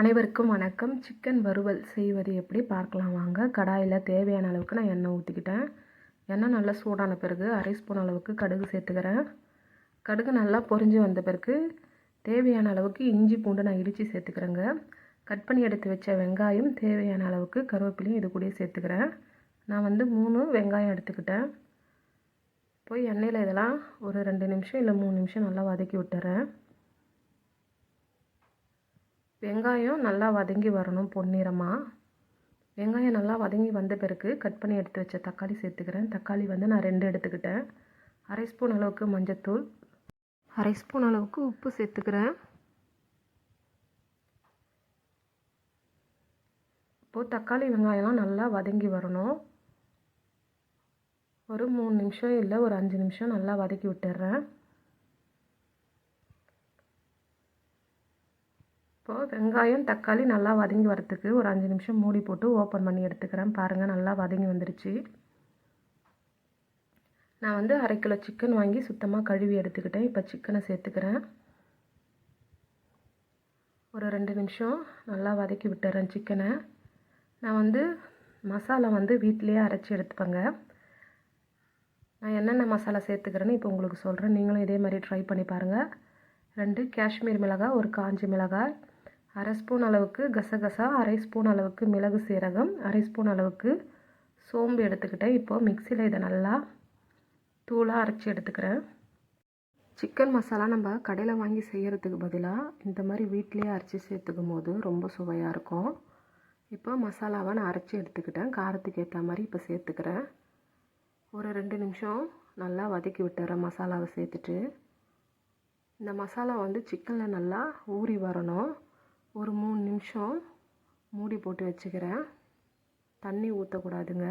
அனைவருக்கும் வணக்கம். சிக்கன் வறுவல் செய்வது எப்படி பார்க்கலாம்? வாங்க. கடாயில் தேவையான அளவுக்கு நான் எண்ணெய் ஊற்றிக்கிட்டேன் எண்ணெய் நல்லா சூடான பிறகு அரை ஸ்பூன் அளவுக்கு கடுகு சேர்த்துக்கிறேன். கடுகு நல்லா பொரிஞ்சு வந்த பிறகு தேவையான அளவுக்கு இஞ்சி பூண்டு நான் இடித்து சேர்த்துக்கிறேங்க. கட் பண்ணி எடுத்து வச்ச வெங்காயம் தேவையான அளவுக்கு கருவேப்பிலையும் இது கூட சேர்த்துக்கிறேன். நான் வந்து மூணு வெங்காயம் எடுத்துக்கிட்டேன். போய் எண்ணெயில் இதெல்லாம் ஒரு ரெண்டு நிமிஷம் இல்லை மூணு நிமிஷம் நல்லா வதக்கி விட்டுறேன். வெங்காயம் நல்லா வதங்கி வரணும் பொன்னிறமாக வெங்காயம் நல்லா வதங்கி வந்த பிறகு கட் பண்ணி எடுத்து வச்ச தக்காளி சேர்த்துக்கிறேன். தக்காளி வந்து நான் ரெண்டு எடுத்துக்கிட்டேன். அரை ஸ்பூன் அளவுக்கு மஞ்சத்தூள். அரை ஸ்பூன் அளவுக்கு உப்பு சேர்த்துக்கிறேன். இப்போது தக்காளி வெங்காயம்லாம் நல்லா வதங்கி வரணும். ஒரு மூணு நிமிஷம் இல்லை ஒரு அஞ்சு நிமிஷம் நல்லா வதக்கி விட்டுறேன். இப்போது வெங்காயம் தக்காளி நல்லா வதங்கி வரத்துக்கு ஒரு அஞ்சு நிமிஷம் மூடி போட்டு ஓப்பன் பண்ணி எடுத்துக்கிறேன். பாருங்கள் நல்லா வதங்கி வந்துருச்சு. நான் வந்து அரை கிலோ சிக்கன் வாங்கி சுத்தமாக கழுவி எடுத்துக்கிட்டேன். இப்போ சிக்கனை சேர்த்துக்கிறேன். ஒரு ரெண்டு நிமிஷம் நல்லா வதக்கி விட்டுறேன் சிக்கனை நான் வந்து மசாலா வந்து வீட்டிலையே அரைச்சி எடுத்துப்பேங்க. நான் என்னென்ன மசாலா சேர்த்துக்கிறேன்னு இப்போ உங்களுக்கு சொல்கிறேன் நீங்களும் இதே மாதிரி ட்ரை பண்ணி பாருங்கள் ரெண்டு காஷ்மீர் மிளகாய் ஒரு காஞ்சி மிளகாய். அரை ஸ்பூன் அளவுக்கு கசகசா அரை ஸ்பூன் அளவுக்கு மிளகு சீரகம் அரை ஸ்பூன் அளவுக்கு சோம்பு எடுத்துக்கிட்டேன். இப்போது மிக்சியில் இதை நல்லா தூளாக அரைச்சி எடுத்துக்கிறேன். சிக்கன் மசாலா நம்ம கடையில் வாங்கி செய்கிறதுக்கு பதிலாக இந்த மாதிரி வீட்டிலே அரைச்சி சேர்த்துக்கும் போது ரொம்ப சுவையாக இருக்கும். இப்போ மசாலாவை நான் அரைச்சி எடுத்துக்கிட்டேன். காரத்துக்கு ஏற்ற மாதிரி இப்போ சேர்த்துக்கிறேன். ஒரு ரெண்டு நிமிஷம் நல்லா வதக்கி விட்டுறேன் மசாலாவை சேர்த்துட்டு இந்த மசாலா வந்து சிக்கனில் நல்லா ஊறி வரணும். ஒரு மூணு நிமிஷம் மூடி போட்டு வச்சுக்கிறேன். தண்ணி ஊற்றக்கூடாதுங்க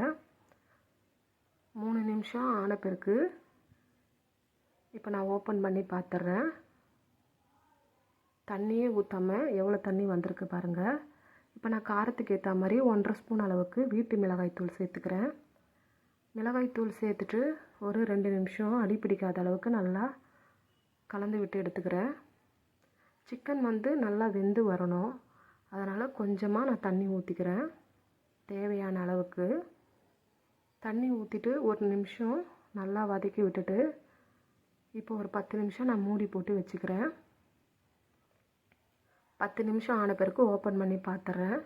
மூணு நிமிஷம் ஆன பிறகு இப்போ நான் ஓப்பன் பண்ணி பார்த்துட்றேன். தண்ணியே ஊற்றாமல் எவ்வளோ தண்ணி வந்திருக்கு பாருங்கள் இப்போ நான் காரத்துக்கு ஏற்ற மாதிரி ஒன்றரை ஸ்பூன் அளவுக்கு வீட்டு மிளகாய்த்தூள் சேர்த்துக்கிறேன். மிளகாய்த்தூள் சேர்த்துட்டு ஒரு ரெண்டு நிமிஷம் அடி பிடிக்காத அளவுக்கு நல்லா கலந்து விட்டு எடுத்துக்கிறேன். சிக்கன் வந்து நல்லா வெந்து வரணும். அதனால் கொஞ்சமாக நான் தண்ணி ஊற்றிக்கிறேன் தேவையான அளவுக்கு. தண்ணி ஊற்றிட்டு ஒரு நிமிஷம் நல்லா வதக்கி விட்டுட்டு இப்போ ஒரு பத்து நிமிஷம் நான் மூடி போட்டு வச்சுக்கிறேன். பத்து நிமிஷம் ஆன பிறகு ஓப்பன் பண்ணி பார்த்துறேன்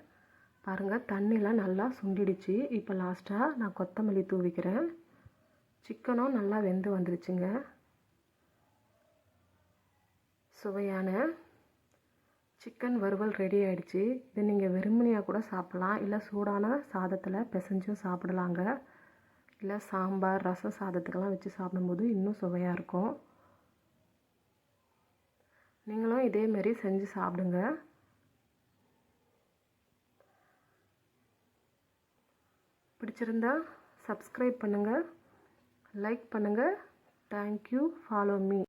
பாருங்கள் தண்ணிலாம் நல்லா சுண்டிடுச்சு. இப்போ லாஸ்ட்டாக நான் கொத்தமல்லி தூவிக்கிறேன். சிக்கனும் நல்லா வெந்து வந்துருச்சுங்க. சுவையான சிக்கன் வறுவல் ரெடி ஆகிடுச்சு இதை நீங்கள் வெறுமனையாக கூட சாப்பிட்லாம். இல்லை சூடான சாதத்தில் பிசைஞ்சும் சாப்பிடலாங்க. இல்லை சாம்பார் ரசம் சாதத்துக்கெல்லாம் வச்சு சாப்பிடும்போது இன்னும் சுவையாக இருக்கும். நீங்களும் இதேமாரி செஞ்சு சாப்பிடுங்க. பிடிச்சிருந்தா சப்ஸ்கிரைப் பண்ணுங்கள் லைக் பண்ணுங்கள் தேங்க்யூ ஃபாலோ மீ